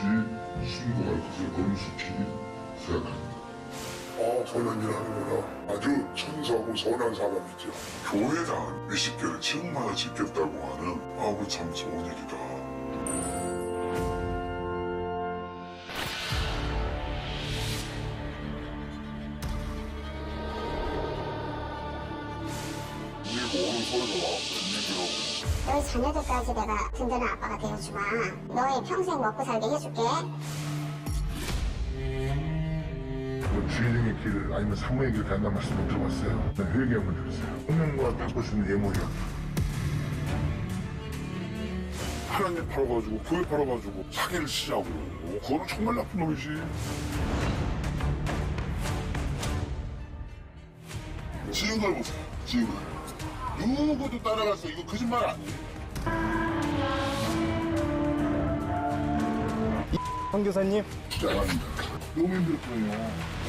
반드시 신고할 것을 검수키 생각합니다. 아, 선한 일 하는구나. 아주 천사고 선한 사람이죠. 교회당 몇십 개를 지역마다 짓겠다고 하는 아우 참 좋은 일이다. 그리고 오는 소리가 막 들리더라고. 너희 자녀들까지 내가 든든한 아빠가 되어주마. 너희 평생 먹고 살게 해줄게. 뭐 주인의 길 아니면 사모의 길 간다는 말씀 못 들어봤어요? 난 회개 한번 들었어요. 성령과 수 있는 예물이야. 하나님 팔아가지고 교회 팔아가지고 사기를 치자고. 그거는 정말 나쁜 놈이지. 지은 걸 보세요. 지은 걸. 누구도 따라갔어. 이거 거짓말 아니에요? 황 교사님 잘합니다. 너무 힘들었어요.